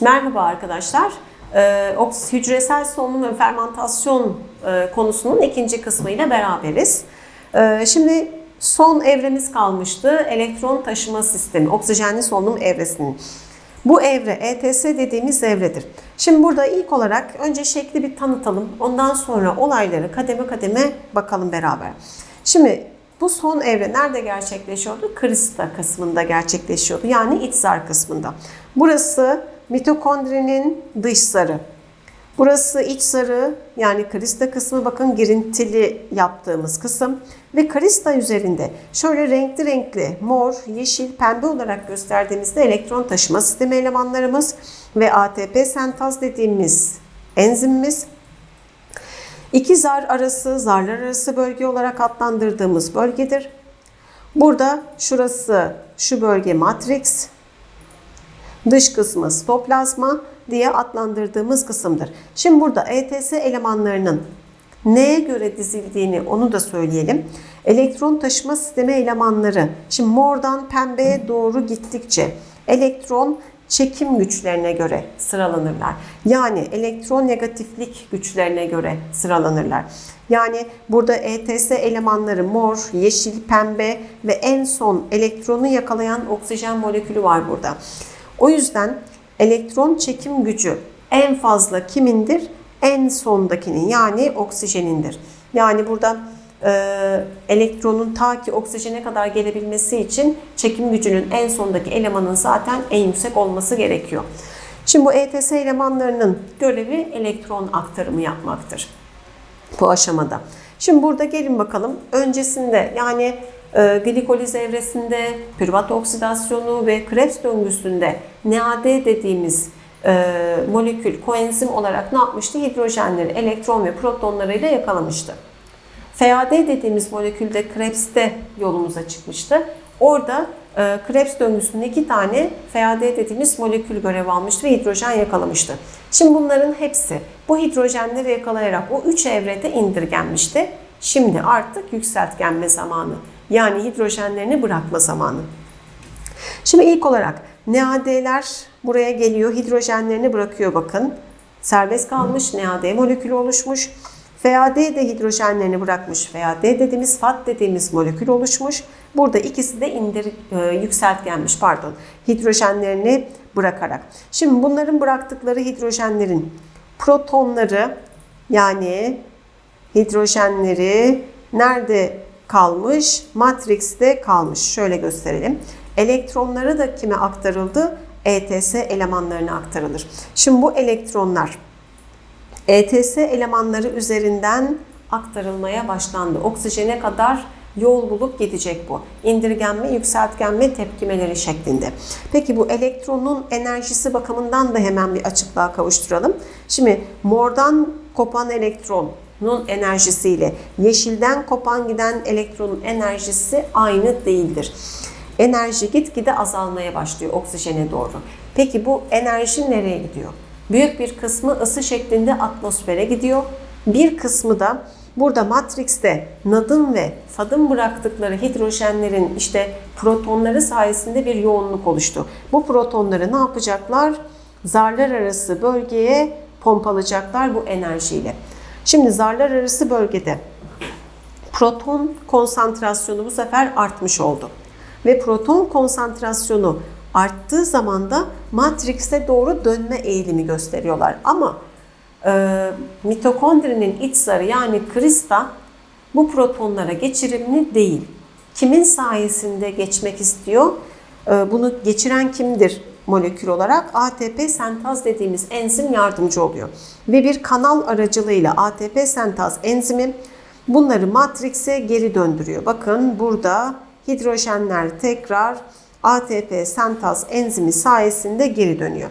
Merhaba arkadaşlar. Ee, hücresel solunum ve fermentasyon e, konusunun ikinci kısmıyla beraberiz. Ee, şimdi son evremiz kalmıştı. Elektron taşıma sistemi, oksijenli solunum evresinin. Bu evre ETS dediğimiz evredir. Şimdi burada ilk olarak önce şekli bir tanıtalım. Ondan sonra olayları kademe kademe bakalım beraber. Şimdi bu son evre nerede gerçekleşiyordu? Krista kısmında gerçekleşiyordu. Yani iç zar kısmında. Burası mitokondrinin dış zarı. Burası iç zarı yani krista kısmı bakın girintili yaptığımız kısım ve krista üzerinde şöyle renkli renkli mor, yeşil, pembe olarak gösterdiğimizde elektron taşıma sistemi elemanlarımız ve ATP sentaz dediğimiz enzimimiz İki zar arası, zarlar arası bölge olarak adlandırdığımız bölgedir. Burada şurası şu bölge matrix, dış kısmı stoplazma diye adlandırdığımız kısımdır. Şimdi burada ETS elemanlarının neye göre dizildiğini onu da söyleyelim. Elektron taşıma sistemi elemanları. Şimdi mordan pembeye doğru gittikçe elektron çekim güçlerine göre sıralanırlar. Yani elektron negatiflik güçlerine göre sıralanırlar. Yani burada ETS elemanları mor, yeşil, pembe ve en son elektronu yakalayan oksijen molekülü var burada. O yüzden elektron çekim gücü en fazla kimindir? En sondakinin yani oksijenindir. Yani burada e, elektronun ta ki oksijene kadar gelebilmesi için çekim gücünün en sondaki elemanın zaten en yüksek olması gerekiyor. Şimdi bu ETS elemanlarının görevi elektron aktarımı yapmaktır bu aşamada. Şimdi burada gelin bakalım öncesinde yani glikoliz evresinde, pürvat oksidasyonu ve Krebs döngüsünde NAD dediğimiz e, molekül koenzim olarak ne yapmıştı? Hidrojenleri, elektron ve protonlarıyla yakalamıştı. FAD dediğimiz molekülde Krebs'te yolumuza çıkmıştı. Orada e, Krebs döngüsünde iki tane FAD dediğimiz molekül görev almıştı ve hidrojen yakalamıştı. Şimdi bunların hepsi bu hidrojenleri yakalayarak o üç evrede indirgenmişti. Şimdi artık yükseltgenme zamanı. Yani hidrojenlerini bırakma zamanı. Şimdi ilk olarak NAD'ler buraya geliyor. Hidrojenlerini bırakıyor bakın. Serbest kalmış NAD molekülü oluşmuş. FAD de hidrojenlerini bırakmış. FAD dediğimiz FAT dediğimiz molekül oluşmuş. Burada ikisi de indir, e, yükseltgenmiş pardon. Hidrojenlerini bırakarak. Şimdi bunların bıraktıkları hidrojenlerin protonları yani hidrojenleri nerede kalmış? Matrix'te kalmış. Şöyle gösterelim. Elektronları da kime aktarıldı? ETS elemanlarına aktarılır. Şimdi bu elektronlar ETS elemanları üzerinden aktarılmaya başlandı. Oksijene kadar yol bulup gidecek bu. İndirgenme, yükseltgenme tepkimeleri şeklinde. Peki bu elektronun enerjisi bakımından da hemen bir açıklığa kavuşturalım. Şimdi mordan kopan elektronun enerjisiyle yeşilden kopan giden elektronun enerjisi aynı değildir. Enerji gitgide azalmaya başlıyor oksijene doğru. Peki bu enerji nereye gidiyor? Büyük bir kısmı ısı şeklinde atmosfere gidiyor. Bir kısmı da burada matrixte nadın ve fadın bıraktıkları hidrojenlerin işte protonları sayesinde bir yoğunluk oluştu. Bu protonları ne yapacaklar? Zarlar arası bölgeye pompalayacaklar bu enerjiyle. Şimdi zarlar arası bölgede proton konsantrasyonu bu sefer artmış oldu. Ve proton konsantrasyonu arttığı zaman da matrikse doğru dönme eğilimi gösteriyorlar. Ama e, mitokondrinin iç zarı yani krista bu protonlara geçirimli değil. Kimin sayesinde geçmek istiyor? E, bunu geçiren kimdir molekül olarak? ATP sentaz dediğimiz enzim yardımcı oluyor. Ve bir kanal aracılığıyla ATP sentaz enzimi bunları matrikse geri döndürüyor. Bakın burada hidrojenler tekrar ATP sentaz enzimi sayesinde geri dönüyor.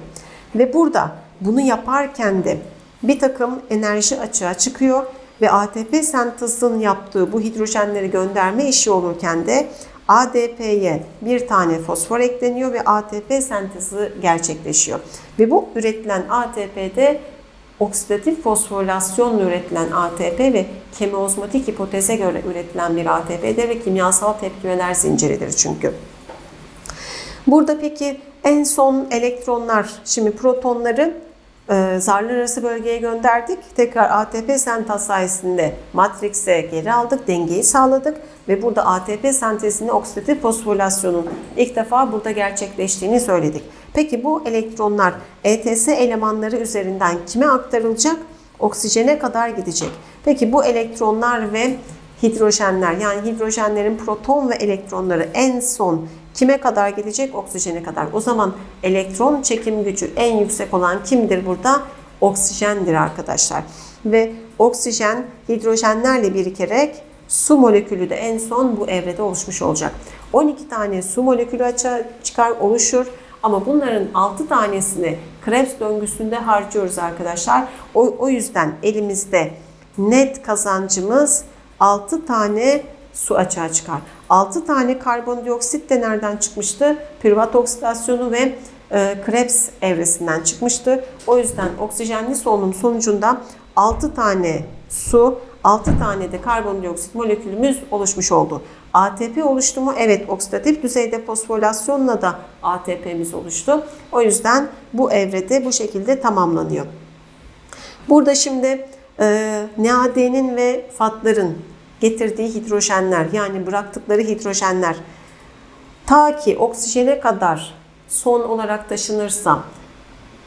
Ve burada bunu yaparken de bir takım enerji açığa çıkıyor ve ATP sentezin yaptığı bu hidrojenleri gönderme işi olurken de ADP'ye bir tane fosfor ekleniyor ve ATP sentezi gerçekleşiyor. Ve bu üretilen ATP'de oksidatif fosforilasyonla üretilen ATP ve kemiozmotik hipoteze göre üretilen bir ATP'dir ve kimyasal tepkimeler zinciridir çünkü. Burada peki en son elektronlar, şimdi protonları e, zarlar arası bölgeye gönderdik. Tekrar ATP sentez sayesinde matrikse geri aldık, dengeyi sağladık ve burada ATP sentezinde oksidatif fosforilasyonun ilk defa burada gerçekleştiğini söyledik. Peki bu elektronlar ETS elemanları üzerinden kime aktarılacak? Oksijene kadar gidecek. Peki bu elektronlar ve hidrojenler yani hidrojenlerin proton ve elektronları en son kime kadar gidecek? Oksijene kadar. O zaman elektron çekim gücü en yüksek olan kimdir burada? Oksijendir arkadaşlar. Ve oksijen hidrojenlerle birikerek su molekülü de en son bu evrede oluşmuş olacak. 12 tane su molekülü açığa çıkar oluşur. Ama bunların 6 tanesini Krebs döngüsünde harcıyoruz arkadaşlar. O, o yüzden elimizde net kazancımız 6 tane su açığa çıkar. 6 tane karbondioksit de nereden çıkmıştı? Pürvat oksidasyonu ve e, Krebs evresinden çıkmıştı. O yüzden oksijenli solunum sonucunda 6 tane su, 6 tane de karbondioksit molekülümüz oluşmuş oldu. ATP oluştu mu? Evet, oksidatif düzeyde fosforilasyonla da ATP'miz oluştu. O yüzden bu evrede bu şekilde tamamlanıyor. Burada şimdi e, NAD'nin ve FAT'ların getirdiği hidrojenler yani bıraktıkları hidrojenler ta ki oksijene kadar son olarak taşınırsa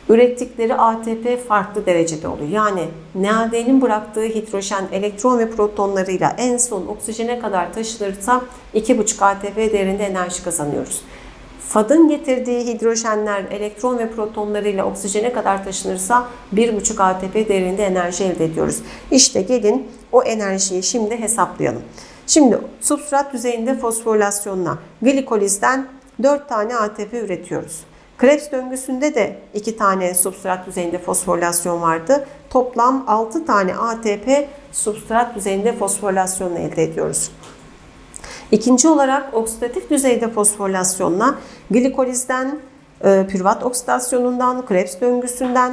ürettikleri ATP farklı derecede oluyor. Yani NAD'nin bıraktığı hidrojen elektron ve protonlarıyla en son oksijene kadar taşınırsa 2,5 ATP değerinde enerji kazanıyoruz. FAD'ın getirdiği hidrojenler elektron ve protonlarıyla oksijene kadar taşınırsa 1,5 ATP değerinde enerji elde ediyoruz. İşte gelin o enerjiyi şimdi hesaplayalım. Şimdi substrat düzeyinde fosforilasyonla glikolizden 4 tane ATP üretiyoruz. Krebs döngüsünde de 2 tane substrat düzeyinde fosforilasyon vardı. Toplam 6 tane ATP substrat düzeyinde fosforilasyonla elde ediyoruz. İkinci olarak oksidatif düzeyde fosforilasyonla glikolizden, e, pürvat oksidasyonundan, Krebs döngüsünden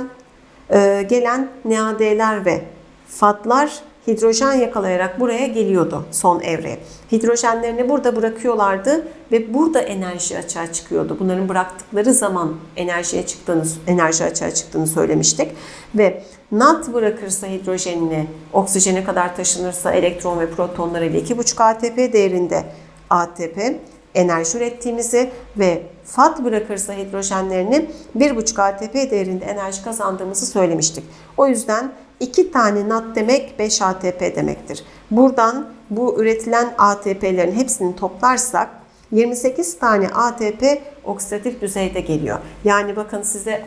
e, gelen NAD'ler ve FAT'lar hidrojen yakalayarak buraya geliyordu son evreye. Hidrojenlerini burada bırakıyorlardı ve burada enerji açığa çıkıyordu. Bunların bıraktıkları zaman enerjiye çıktığını, enerji açığa çıktığını söylemiştik. Ve NAT bırakırsa hidrojenini oksijene kadar taşınırsa elektron ve protonları ile 2,5 ATP değerinde ATP enerji ürettiğimizi ve FAT bırakırsa hidrojenlerini 1,5 ATP değerinde enerji kazandığımızı söylemiştik. O yüzden 2 tane NAT demek 5 ATP demektir. Buradan bu üretilen ATP'lerin hepsini toplarsak 28 tane ATP oksidatif düzeyde geliyor. Yani bakın size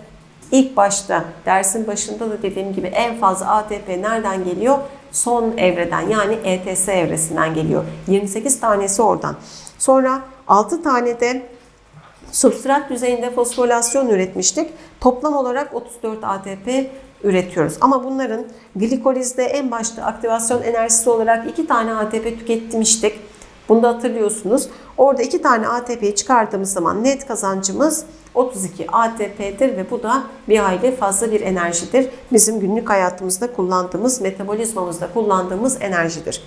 ilk başta dersin başında da dediğim gibi en fazla ATP nereden geliyor? Son evreden yani ETS evresinden geliyor. 28 tanesi oradan. Sonra 6 tane de substrat düzeyinde fosforilasyon üretmiştik. Toplam olarak 34 ATP üretiyoruz. Ama bunların glikolizde en başta aktivasyon enerjisi olarak 2 tane ATP tüketmiştik. Bunu da hatırlıyorsunuz. Orada 2 tane ATP'yi çıkardığımız zaman net kazancımız 32 ATP'dir ve bu da bir hayli fazla bir enerjidir. Bizim günlük hayatımızda kullandığımız, metabolizmamızda kullandığımız enerjidir.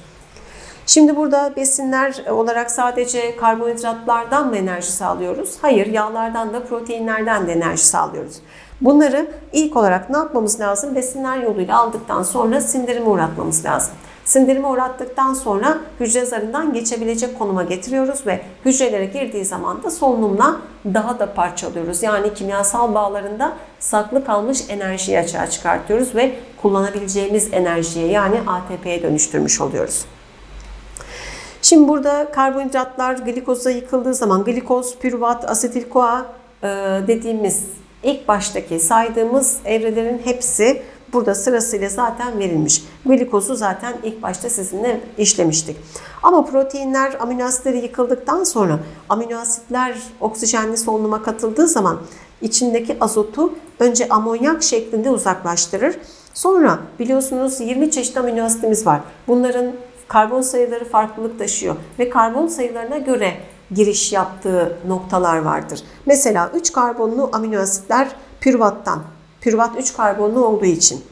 Şimdi burada besinler olarak sadece karbonhidratlardan mı enerji sağlıyoruz? Hayır, yağlardan da proteinlerden de enerji sağlıyoruz. Bunları ilk olarak ne yapmamız lazım? Besinler yoluyla aldıktan sonra sindirime uğratmamız lazım. Sindirime uğrattıktan sonra hücre zarından geçebilecek konuma getiriyoruz ve hücrelere girdiği zaman da solunumla daha da parçalıyoruz. Yani kimyasal bağlarında saklı kalmış enerjiyi açığa çıkartıyoruz ve kullanabileceğimiz enerjiye yani ATP'ye dönüştürmüş oluyoruz. Şimdi burada karbonhidratlar glikoza yıkıldığı zaman glikoz, pürüvat, asetil-CoA dediğimiz ilk baştaki saydığımız evrelerin hepsi burada sırasıyla zaten verilmiş. Glikozu zaten ilk başta sizinle işlemiştik. Ama proteinler amino asitleri yıkıldıktan sonra amino asitler oksijenli solunuma katıldığı zaman içindeki azotu önce amonyak şeklinde uzaklaştırır. Sonra biliyorsunuz 20 çeşit amino asitimiz var. Bunların karbon sayıları farklılık taşıyor ve karbon sayılarına göre giriş yaptığı noktalar vardır. Mesela 3 karbonlu amino asitler pürvattan. Pürvat 3 karbonlu olduğu için.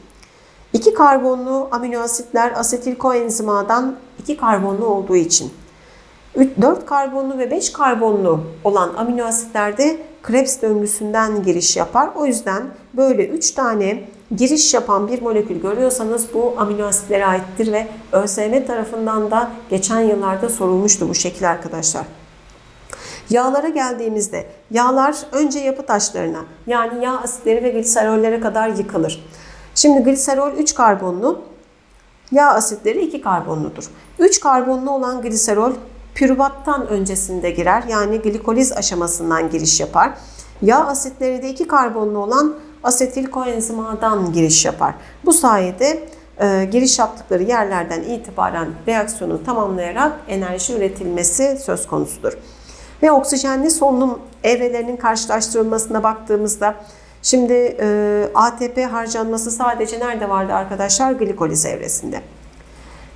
2 karbonlu amino asitler asetil koenzim A'dan 2 karbonlu olduğu için. 4 karbonlu ve 5 karbonlu olan amino asitlerde Krebs döngüsünden giriş yapar. O yüzden böyle 3 tane giriş yapan bir molekül görüyorsanız bu amino asitlere aittir ve ÖSYM tarafından da geçen yıllarda sorulmuştu bu şekil arkadaşlar. Yağlara geldiğimizde yağlar önce yapı taşlarına yani yağ asitleri ve gliserollere kadar yıkılır. Şimdi gliserol 3 karbonlu, yağ asitleri 2 karbonludur. 3 karbonlu olan gliserol pürüvattan öncesinde girer yani glikoliz aşamasından giriş yapar. Yağ asitleri de 2 karbonlu olan asetil koenzim A'dan giriş yapar. Bu sayede e, giriş yaptıkları yerlerden itibaren reaksiyonu tamamlayarak enerji üretilmesi söz konusudur. Ve oksijenli solunum evrelerinin karşılaştırılmasına baktığımızda şimdi e, ATP harcanması sadece nerede vardı arkadaşlar? Glikoliz evresinde.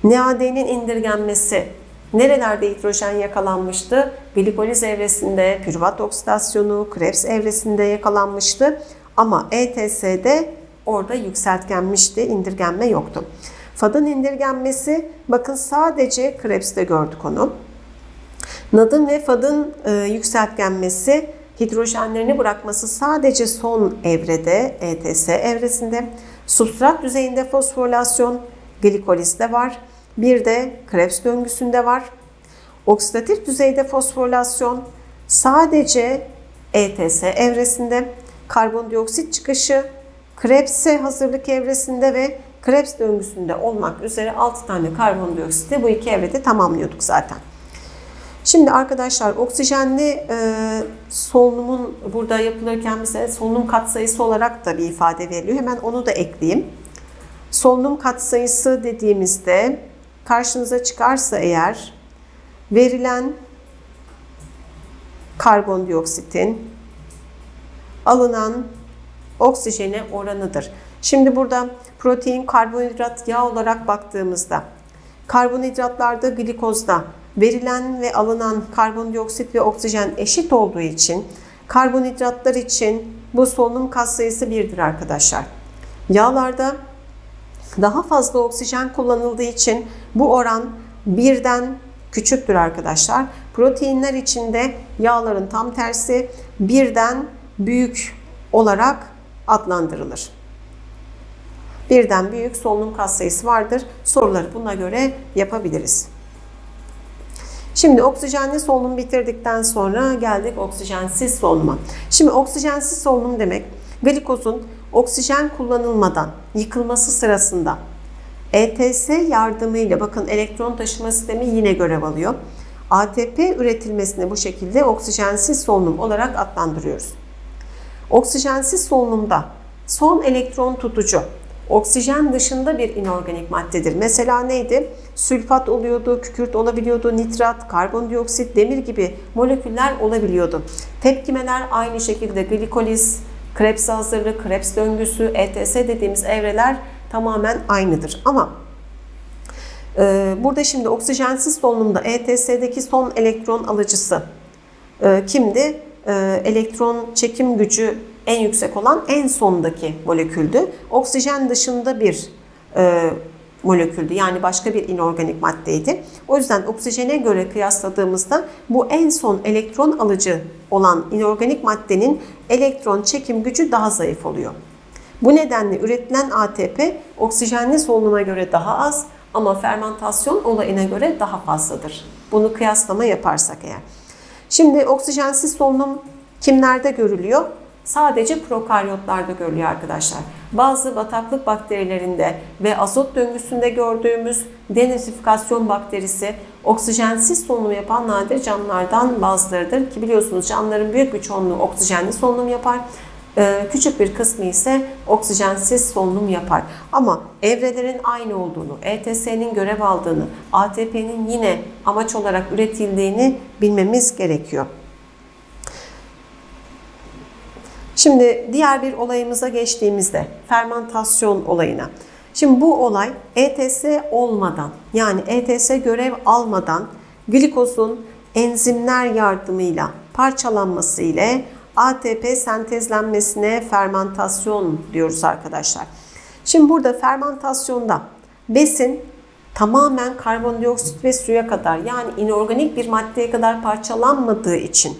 NAD'nin indirgenmesi nerelerde hidrojen yakalanmıştı? Glikoliz evresinde, pürüvat oksidasyonu, Krebs evresinde yakalanmıştı. Ama ETS'de orada yükseltgenmişti, indirgenme yoktu. FAD'ın indirgenmesi bakın sadece Krebs'te gördük onu. NAD'ın ve FAD'ın e, yükseltgenmesi, hidrojenlerini bırakması sadece son evrede, ETS evresinde. Substrat düzeyinde fosforilasyon glikolizde var. Bir de Krebs döngüsünde var. Oksidatif düzeyde fosforilasyon sadece ETS evresinde. Karbondioksit çıkışı Krebs'e hazırlık evresinde ve Krebs döngüsünde olmak üzere 6 tane karbondioksiti bu iki evrede tamamlıyorduk zaten. Şimdi arkadaşlar oksijenli e, solunumun burada yapılırken bize solunum katsayısı olarak da bir ifade veriliyor. Hemen onu da ekleyeyim. Solunum katsayısı dediğimizde karşınıza çıkarsa eğer verilen karbondioksitin alınan oksijene oranıdır. Şimdi burada protein, karbonhidrat, yağ olarak baktığımızda karbonhidratlarda glikozda verilen ve alınan karbondioksit ve oksijen eşit olduğu için karbonhidratlar için bu solunum katsayısı 1'dir arkadaşlar. Yağlarda daha fazla oksijen kullanıldığı için bu oran birden küçüktür arkadaşlar. Proteinler içinde yağların tam tersi birden büyük olarak adlandırılır. Birden büyük solunum katsayısı vardır. Soruları buna göre yapabiliriz. Şimdi oksijenli solunum bitirdikten sonra geldik oksijensiz solunuma. Şimdi oksijensiz solunum demek glikozun oksijen kullanılmadan yıkılması sırasında ETS yardımıyla bakın elektron taşıma sistemi yine görev alıyor. ATP üretilmesini bu şekilde oksijensiz solunum olarak adlandırıyoruz. Oksijensiz solunumda son elektron tutucu oksijen dışında bir inorganik maddedir. Mesela neydi? Sülfat oluyordu, kükürt olabiliyordu, nitrat, karbondioksit, demir gibi moleküller olabiliyordu. Tepkimeler aynı şekilde glikoliz, Krebs hazırlığı, Krebs döngüsü, ETS dediğimiz evreler tamamen aynıdır. Ama e, burada şimdi oksijensiz solunumda ETS'deki son elektron alıcısı e, kimdi? E, elektron çekim gücü en yüksek olan en sondaki moleküldü. Oksijen dışında bir e, moleküldü. Yani başka bir inorganik maddeydi. O yüzden oksijene göre kıyasladığımızda bu en son elektron alıcı olan inorganik maddenin elektron çekim gücü daha zayıf oluyor. Bu nedenle üretilen ATP oksijenli solunuma göre daha az ama fermentasyon olayına göre daha fazladır. Bunu kıyaslama yaparsak eğer. Şimdi oksijensiz solunum kimlerde görülüyor? sadece prokaryotlarda görülüyor arkadaşlar. Bazı bataklık bakterilerinde ve azot döngüsünde gördüğümüz denitrifikasyon bakterisi oksijensiz solunum yapan nadir canlılardan bazılarıdır ki biliyorsunuz canlıların büyük bir çoğunluğu oksijenli solunum yapar. Ee, küçük bir kısmı ise oksijensiz solunum yapar. Ama evrelerin aynı olduğunu, ETS'nin görev aldığını, ATP'nin yine amaç olarak üretildiğini bilmemiz gerekiyor. Şimdi diğer bir olayımıza geçtiğimizde fermentasyon olayına. Şimdi bu olay ETS olmadan yani ETS görev almadan glikozun enzimler yardımıyla parçalanması ile ATP sentezlenmesine fermentasyon diyoruz arkadaşlar. Şimdi burada fermentasyonda besin tamamen karbondioksit ve suya kadar yani inorganik bir maddeye kadar parçalanmadığı için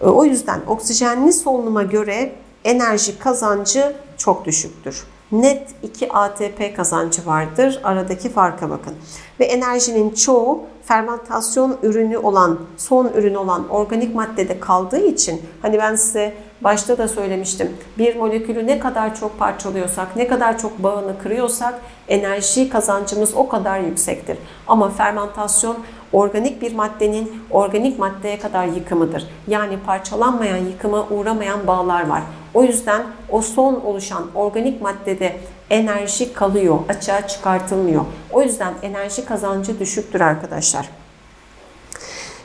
o yüzden oksijenli solunuma göre enerji kazancı çok düşüktür. Net 2 ATP kazancı vardır. Aradaki farka bakın. Ve enerjinin çoğu fermentasyon ürünü olan, son ürün olan organik maddede kaldığı için hani ben size başta da söylemiştim. Bir molekülü ne kadar çok parçalıyorsak, ne kadar çok bağını kırıyorsak enerji kazancımız o kadar yüksektir. Ama fermentasyon organik bir maddenin organik maddeye kadar yıkımıdır. Yani parçalanmayan, yıkıma uğramayan bağlar var. O yüzden o son oluşan organik maddede enerji kalıyor, açığa çıkartılmıyor. O yüzden enerji kazancı düşüktür arkadaşlar.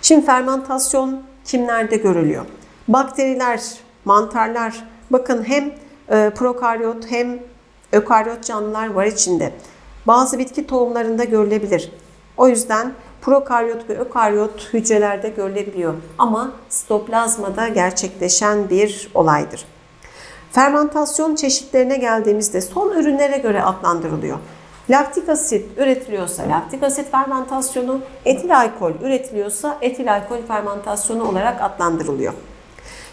Şimdi fermentasyon kimlerde görülüyor? Bakteriler, mantarlar, bakın hem e, prokaryot hem ökaryot canlılar var içinde. Bazı bitki tohumlarında görülebilir. O yüzden prokaryot ve ökaryot hücrelerde görülebiliyor. Ama sitoplazmada gerçekleşen bir olaydır. Fermentasyon çeşitlerine geldiğimizde son ürünlere göre adlandırılıyor. Laktik asit üretiliyorsa laktik asit fermentasyonu, etil alkol üretiliyorsa etil alkol fermentasyonu olarak adlandırılıyor.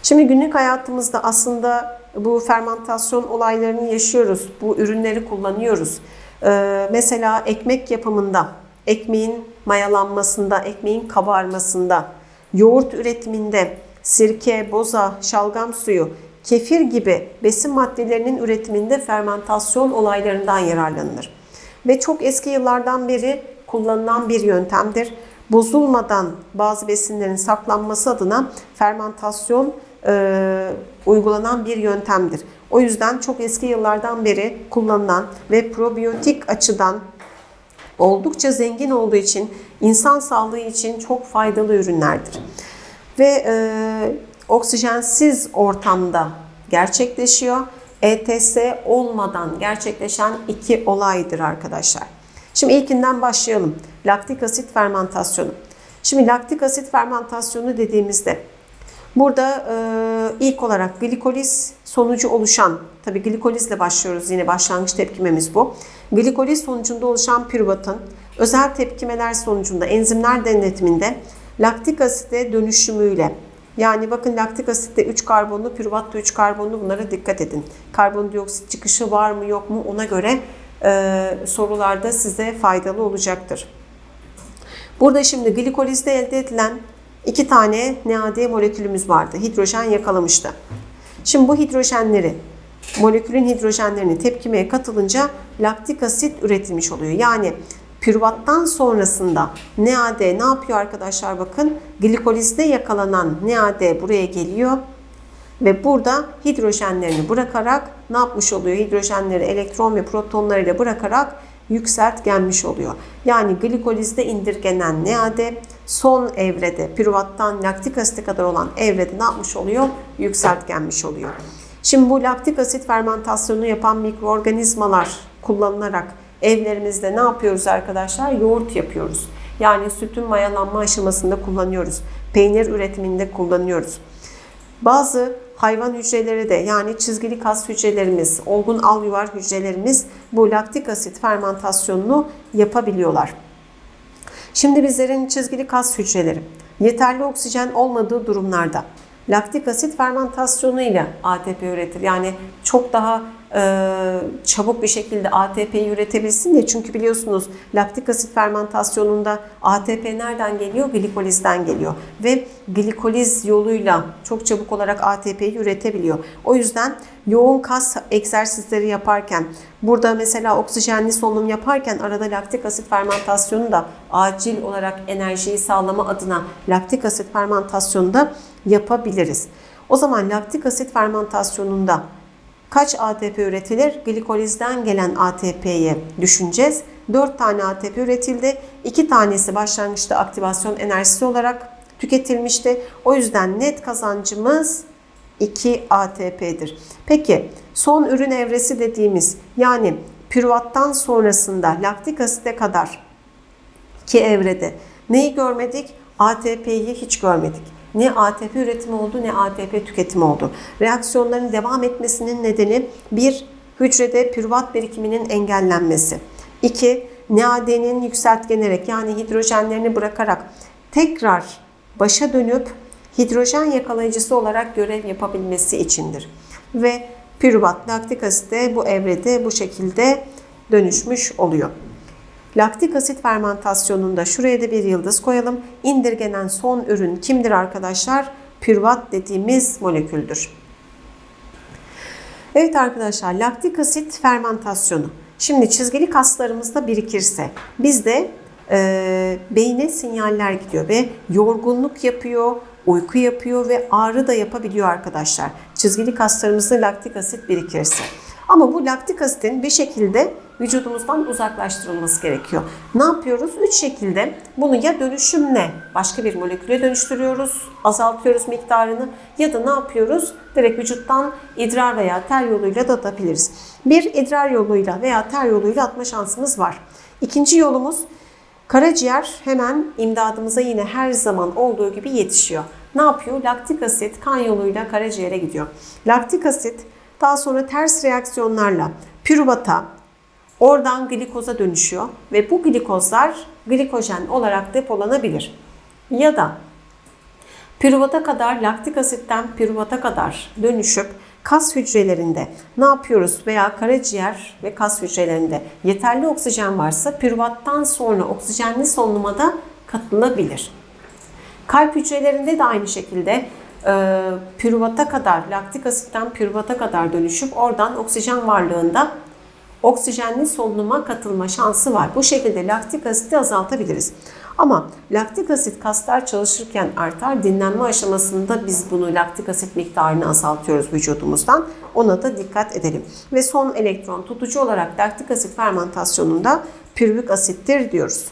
Şimdi günlük hayatımızda aslında bu fermentasyon olaylarını yaşıyoruz. Bu ürünleri kullanıyoruz. Ee, mesela ekmek yapımında, ekmeğin mayalanmasında, ekmeğin kabarmasında, yoğurt üretiminde, sirke, boza, şalgam suyu, kefir gibi besin maddelerinin üretiminde fermentasyon olaylarından yararlanılır. Ve çok eski yıllardan beri kullanılan bir yöntemdir. Bozulmadan bazı besinlerin saklanması adına fermentasyon e, uygulanan bir yöntemdir. O yüzden çok eski yıllardan beri kullanılan ve probiyotik açıdan oldukça zengin olduğu için insan sağlığı için çok faydalı ürünlerdir. Ve e, oksijensiz ortamda gerçekleşiyor. ETS olmadan gerçekleşen iki olaydır arkadaşlar. Şimdi ilkinden başlayalım. Laktik asit fermentasyonu. Şimdi laktik asit fermentasyonu dediğimizde burada e, ilk olarak glikoliz sonucu oluşan, tabi glikolizle başlıyoruz yine başlangıç tepkimemiz bu. Glikoliz sonucunda oluşan pürüvatın özel tepkimeler sonucunda enzimler denetiminde laktik asite dönüşümüyle yani bakın laktik asitte 3 karbonlu, pürüvatta 3 karbonlu bunlara dikkat edin. Karbondioksit çıkışı var mı yok mu ona göre e, sorularda size faydalı olacaktır. Burada şimdi glikolizde elde edilen iki tane NAD molekülümüz vardı. Hidrojen yakalamıştı. Şimdi bu hidrojenleri, molekülün hidrojenlerini tepkimeye katılınca laktik asit üretilmiş oluyor. Yani Pürvattan sonrasında NAD ne yapıyor arkadaşlar bakın glikolizde yakalanan NAD buraya geliyor ve burada hidrojenlerini bırakarak ne yapmış oluyor? Hidrojenleri elektron ve protonlarıyla bırakarak yükseltgenmiş oluyor. Yani glikolizde indirgenen NAD son evrede pürvattan laktik asite kadar olan evrede ne yapmış oluyor? Yükseltgenmiş oluyor. Şimdi bu laktik asit fermentasyonu yapan mikroorganizmalar kullanılarak evlerimizde ne yapıyoruz arkadaşlar? Yoğurt yapıyoruz. Yani sütün mayalanma aşamasında kullanıyoruz. Peynir üretiminde kullanıyoruz. Bazı hayvan hücreleri de yani çizgili kas hücrelerimiz, olgun al yuvar hücrelerimiz bu laktik asit fermentasyonunu yapabiliyorlar. Şimdi bizlerin çizgili kas hücreleri yeterli oksijen olmadığı durumlarda laktik asit fermentasyonu ile ATP üretir. Yani çok daha çabuk bir şekilde ATP'yi üretebilsin diye. Çünkü biliyorsunuz laktik asit fermentasyonunda ATP nereden geliyor? Glikolizden geliyor. Ve glikoliz yoluyla çok çabuk olarak ATP'yi üretebiliyor. O yüzden yoğun kas egzersizleri yaparken, burada mesela oksijenli solunum yaparken arada laktik asit fermentasyonu da acil olarak enerjiyi sağlama adına laktik asit fermentasyonu da yapabiliriz. O zaman laktik asit fermentasyonunda kaç ATP üretilir? Glikolizden gelen ATP'yi düşüneceğiz. 4 tane ATP üretildi. 2 tanesi başlangıçta aktivasyon enerjisi olarak tüketilmişti. O yüzden net kazancımız 2 ATP'dir. Peki son ürün evresi dediğimiz yani pürüvattan sonrasında laktik asite kadar ki evrede neyi görmedik? ATP'yi hiç görmedik. Ne ATP üretimi oldu ne ATP tüketimi oldu. Reaksiyonların devam etmesinin nedeni bir hücrede pürvat birikiminin engellenmesi. 2. NAD'nin yükseltgenerek yani hidrojenlerini bırakarak tekrar başa dönüp hidrojen yakalayıcısı olarak görev yapabilmesi içindir. Ve pürüvat laktik asit de bu evrede bu şekilde dönüşmüş oluyor. Laktik asit fermentasyonunda şuraya da bir yıldız koyalım. İndirgenen son ürün kimdir arkadaşlar? Pürüvat dediğimiz moleküldür. Evet arkadaşlar laktik asit fermentasyonu. Şimdi çizgili kaslarımızda birikirse bizde e, beyne sinyaller gidiyor ve yorgunluk yapıyor, uyku yapıyor ve ağrı da yapabiliyor arkadaşlar. Çizgili kaslarımızda laktik asit birikirse. Ama bu laktik asitin bir şekilde vücudumuzdan uzaklaştırılması gerekiyor. Ne yapıyoruz? Üç şekilde bunu ya dönüşümle başka bir moleküle dönüştürüyoruz, azaltıyoruz miktarını ya da ne yapıyoruz? Direkt vücuttan idrar veya ter yoluyla da atabiliriz. Bir idrar yoluyla veya ter yoluyla atma şansımız var. İkinci yolumuz karaciğer hemen imdadımıza yine her zaman olduğu gibi yetişiyor. Ne yapıyor? Laktik asit kan yoluyla karaciğere gidiyor. Laktik asit daha sonra ters reaksiyonlarla pürüvata, oradan glikoza dönüşüyor ve bu glikozlar glikojen olarak depolanabilir. Ya da pürüvata kadar laktik asitten pürüvata kadar dönüşüp kas hücrelerinde ne yapıyoruz veya karaciğer ve kas hücrelerinde yeterli oksijen varsa pürüvattan sonra oksijenli solunumada katılabilir. Kalp hücrelerinde de aynı şekilde e, pürüvata kadar, laktik asitten pürüvata kadar dönüşüp oradan oksijen varlığında oksijenli solunuma katılma şansı var. Bu şekilde laktik asiti azaltabiliriz. Ama laktik asit kaslar çalışırken artar. Dinlenme aşamasında biz bunu laktik asit miktarını azaltıyoruz vücudumuzdan. Ona da dikkat edelim. Ve son elektron tutucu olarak laktik asit fermentasyonunda pürvik asittir diyoruz.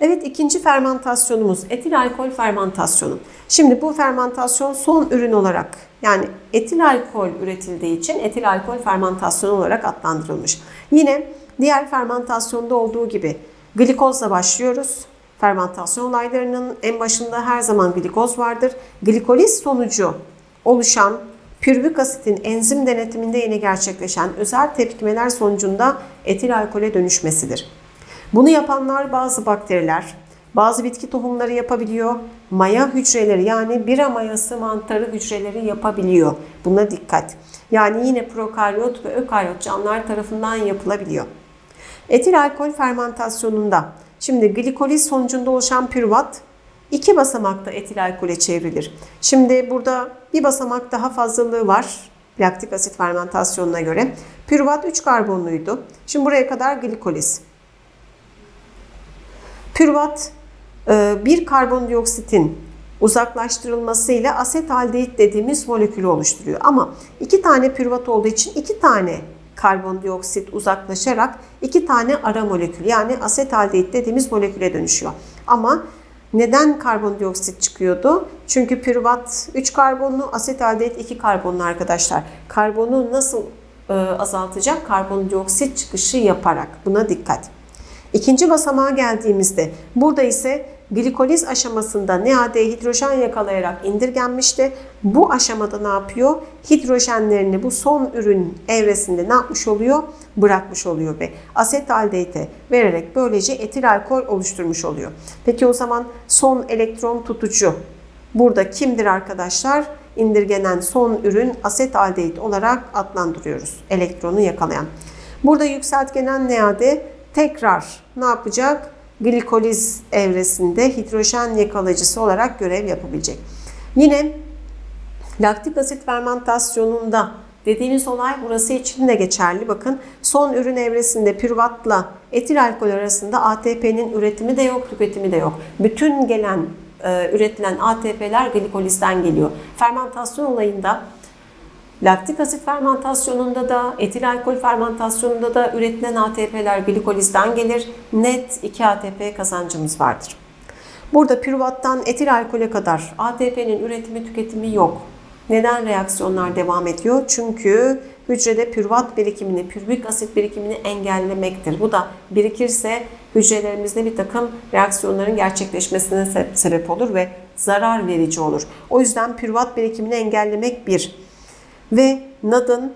Evet ikinci fermentasyonumuz etil alkol fermentasyonu. Şimdi bu fermentasyon son ürün olarak yani etil alkol üretildiği için etil alkol fermentasyonu olarak adlandırılmış. Yine diğer fermentasyonda olduğu gibi glikozla başlıyoruz. Fermentasyon olaylarının en başında her zaman glikoz vardır. Glikoliz sonucu oluşan pürvik asitin enzim denetiminde yine gerçekleşen özel tepkimeler sonucunda etil alkole dönüşmesidir. Bunu yapanlar bazı bakteriler, bazı bitki tohumları yapabiliyor. Maya hücreleri yani bira mayası mantarı hücreleri yapabiliyor. Buna dikkat. Yani yine prokaryot ve ökaryot canlılar tarafından yapılabiliyor. Etil alkol fermentasyonunda şimdi glikoliz sonucunda oluşan pürüvat iki basamakta etil alkole çevrilir. Şimdi burada bir basamak daha fazlalığı var laktik asit fermentasyonuna göre. Pürüvat 3 karbonluydu. Şimdi buraya kadar glikoliz. Pürüvat e, bir karbondioksitin uzaklaştırılmasıyla asetaldehit dediğimiz molekülü oluşturuyor. Ama iki tane pürüvat olduğu için iki tane karbondioksit uzaklaşarak iki tane ara molekül yani asetaldehit dediğimiz moleküle dönüşüyor. Ama neden karbondioksit çıkıyordu? Çünkü pürüvat 3 karbonlu, asetaldehit 2 karbonlu arkadaşlar. Karbonu nasıl e, azaltacak? Karbondioksit çıkışı yaparak. Buna dikkat. İkinci basamağa geldiğimizde burada ise glikoliz aşamasında NAD hidrojen yakalayarak indirgenmişti. Bu aşamada ne yapıyor? Hidrojenlerini bu son ürün evresinde ne yapmış oluyor? Bırakmış oluyor ve asetaldehite vererek böylece etil alkol oluşturmuş oluyor. Peki o zaman son elektron tutucu burada kimdir arkadaşlar? İndirgenen son ürün asetaldehit olarak adlandırıyoruz. Elektronu yakalayan. Burada yükseltgenen NAD tekrar ne yapacak? Glikoliz evresinde hidrojen yakalayıcısı olarak görev yapabilecek. Yine laktik asit fermentasyonunda dediğimiz olay burası için de geçerli. Bakın son ürün evresinde pürvatla etil alkol arasında ATP'nin üretimi de yok, tüketimi de yok. Bütün gelen e, üretilen ATP'ler glikolizden geliyor. Fermentasyon olayında Laktik asit fermentasyonunda da, etil alkol fermentasyonunda da üretilen ATP'ler glikolizden gelir. Net 2 ATP kazancımız vardır. Burada pürüvattan etil alkole kadar ATP'nin üretimi tüketimi yok. Neden reaksiyonlar devam ediyor? Çünkü hücrede pürvat birikimini, pürvik asit birikimini engellemektir. Bu da birikirse hücrelerimizde bir takım reaksiyonların gerçekleşmesine sebep olur ve zarar verici olur. O yüzden pürvat birikimini engellemek bir. Ve NAD'ın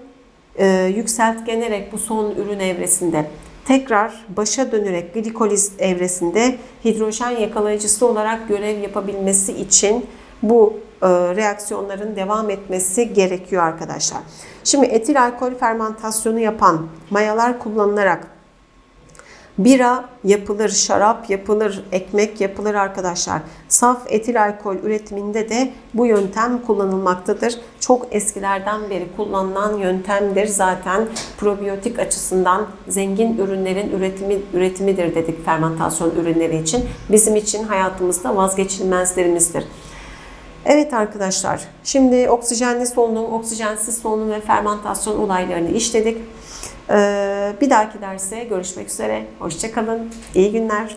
e, yükseltgenerek bu son ürün evresinde tekrar başa dönerek glikoliz evresinde hidrojen yakalayıcısı olarak görev yapabilmesi için bu e, reaksiyonların devam etmesi gerekiyor arkadaşlar. Şimdi etil alkol fermentasyonu yapan mayalar kullanılarak Bira yapılır, şarap yapılır, ekmek yapılır arkadaşlar. Saf etil alkol üretiminde de bu yöntem kullanılmaktadır. Çok eskilerden beri kullanılan yöntemdir. Zaten probiyotik açısından zengin ürünlerin üretimi üretimidir dedik fermentasyon ürünleri için. Bizim için hayatımızda vazgeçilmezlerimizdir. Evet arkadaşlar, şimdi oksijenli solunum, oksijensiz solunum ve fermentasyon olaylarını işledik. Ee, bir dahaki derse görüşmek üzere. Hoşçakalın. İyi günler.